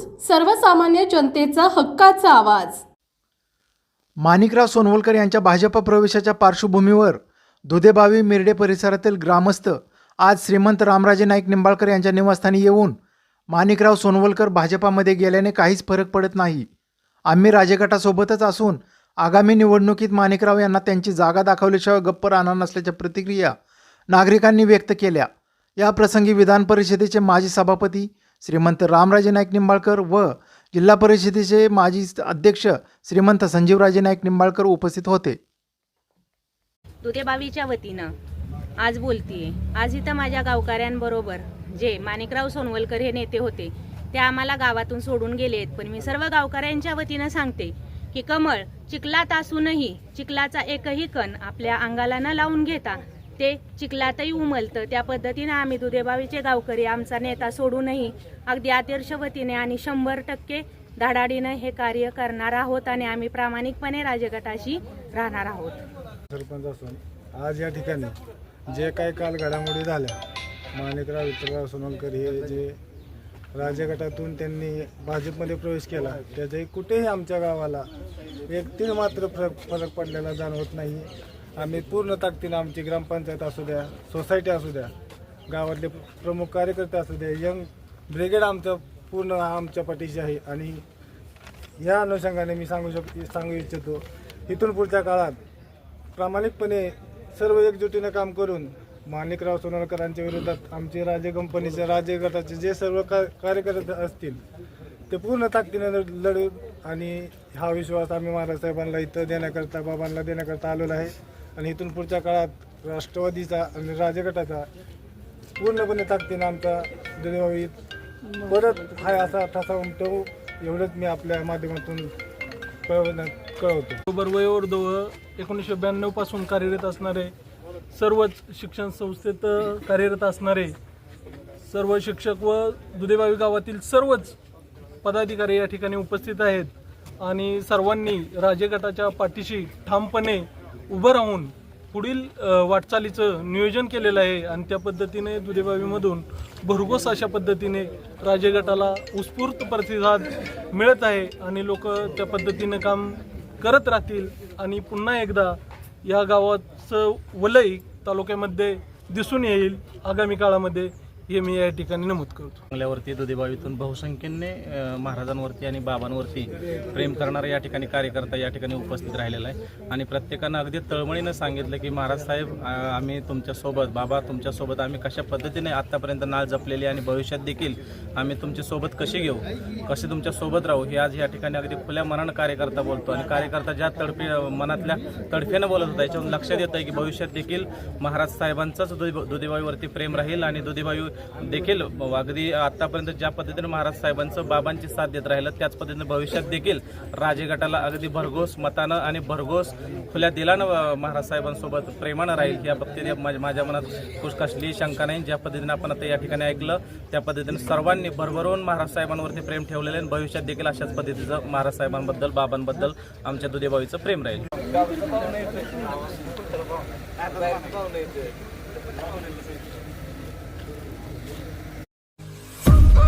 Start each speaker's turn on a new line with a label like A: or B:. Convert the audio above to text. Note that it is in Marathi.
A: सर्वसामान्य जनतेचा हक्काचा आवाज.
B: माणिकराव सोनवलकर यांच्या भाजप प्रवेशाच्या पार्श्वभूमीवर दुधेबावी मिरडे परिसरातील ग्रामस्थ आज श्रीमंत रामराजे नाईक निंबाळकर यांच्या निवासस्थानी येऊन माणिकराव सोनवलकर भाजपामध्ये गेल्याने काहीच फरक पडत नाही. आम्ही राजगटासोबतच असून आगामी निवडणुकीत माणिकराव यांना त्यांची जागा दाखवल्याशिवाय गप्प राहणार नसल्याच्या प्रतिक्रिया नागरिकांनी व्यक्त केल्या. या प्रसंगी विधान परिषदेचे माजी सभापती श्रीमंत रामराजे नाईक निंबाळकर व जिल्हा परिषदेचे माजी अध्यक्ष श्रीमंत संजीवराजे नाईक निंबाळकर उपस्थित होते.
C: दुधेबावीच्या वतीनं आज बोलतीये. आज इथं माझ्या गावकऱ्यांबरोबर जे माणिकराव सोनवलकर हे नेते होते ते आम्हाला गावातून सोडून गेले आहेत. पण मी सर्व गावकऱ्यांच्या वतीनं सांगते की कमळ चिखलात असूनही चिखलाचा एकही कण आपल्या अंगाला न लावून घेता ते चिखलातही उमलतं. त्या पद्धतीनं आम्ही दुधेबावीचे गावकरी आमचा नेता सोडूनही अगदी आदर्शवतीने आणि शंभर टक्के धाडाडीनं हे कार्य करणार आहोत आणि आम्ही प्रामाणिकपणे राजगटाशी राहणार आहोत.
D: सरपंच असून आज या ठिकाणी जे काही काल घडामोडी झाल्या माणिकराव विठ्ठलराव सोनलकर हे जे राजगटातून त्यांनी भाजपमध्ये प्रवेश केला त्याचाही कुठेही आमच्या गावाला एक तीन मात्र फरक फरक पडलेला जाणवत नाही. आम्ही पूर्ण ताकदीनं आमची ग्रामपंचायत असू द्या सोसायटी असू द्या गावातले प्रमुख कार्यकर्ते असू द्या यंग ब्रिगेड आमचं पूर्ण आमच्या पाठीशी आहे. आणि या अनुषंगाने मी सांगू शक सांगू इच्छितो इथून पुढच्या काळात प्रामाणिकपणे सर्व एकजुटीनं काम करून माणिकराव सोनवलकरांच्या विरोधात आमचे राजे कंपनीचे राजे गटाचे जे सर्व का कार्यकर्ते असतील ते पूर्ण ताकदीनं लढ- लढू आणि हा विश्वास आम्ही महाराज साहेबांना इथं देण्याकरता बाबांना देण्याकरता आलेलो आहे. आणि इथून पुढच्या काळात राष्ट्रवादीचा आणि राजगटाचा पूर्णपणे ताकदीनं आमचा दुर्गावीत परत हाय असा ठसा उमटवू एवढंच मी आपल्या माध्यमातून कळवण्यात कळवतो.
E: ऑक्टोबर वयोवर्धव एकोणीसशे ब्याण्णवपासून कार्यरत असणारे सर्वच शिक्षण संस्थेत कार्यरत असणारे सर्व शिक्षक व दुधेबावी गावातील सर्वच पदाधिकारी या ठिकाणी उपस्थित आहेत. आणि सर्वांनी राजगटाच्या पाठीशी ठामपणे उभं राहून पुढील वाटचालीचं नियोजन केलेलं आहे आणि त्या पद्धतीने दुधेबावीमधून भरघोस अशा पद्धतीने राजगटाला उत्स्फूर्त प्रतिसाद मिळत आहे आणि लोक त्या पद्धतीनं काम करत राहतील. आणि पुन्हा एकदा या गावाचं वलय तालुक्यामध्ये दिसून येईल आगामी काळामध्ये. हे मी या ठिकाणी नमूद करतो.
F: चांगल्यावरती दुधीबावीतून बहुसंख्येने महाराजांवरती आणि बाबांवरती प्रेम करणारा या ठिकाणी कार्यकर्ता या ठिकाणी उपस्थित राहिलेला आहे. आणि प्रत्येकानं अगदी तळमळीनं सांगितलं की महाराज साहेब आम्ही तुमच्यासोबत बाबा तुमच्यासोबत आम्ही कशा पद्धतीने आत्तापर्यंत नाळ जपलेली आणि भविष्यात देखील आम्ही तुमच्यासोबत कशी कसे घेऊ कसे तुमच्यासोबत राहू? हे आज या ठिकाणी अगदी खुल्या मनानं कार्यकर्ता बोलतो. आणि कार्यकर्ता ज्या तडफे मनातल्या तडफेनं बोलत होता याच्यावरून लक्षात येतं आहे की भविष्यात देखील महाराज साहेबांचाच दुधी दुधीबाईवरती प्रेम राहील आणि दुधीबाई देखील अगदी आतापर्यंत ज्या पद्धतीने महाराज साहेबांचं बाबांची साथ देत राहिलं त्याच पद्धतीने भविष्यात देखील राजेगटाला अगदी भरघोस मतानं आणि भरघोस खुल्या दिलानं महाराज साहेबांसोबत प्रेमानं राहील या बाबतीत माझ्या माझ्या मनात कुछ शंका नाही. ज्या पद्धतीने आपण आता या ठिकाणी ऐकलं त्या पद्धतीने सर्वांनी भरभरून महाराज साहेबांवरती प्रेम ठेवलेलं आहे आणि भविष्यात देखील अशाच पद्धतीचं महाराज साहेबांबद्दल बाबांबद्दल आमच्या दुधेभावीचं प्रेम राहील.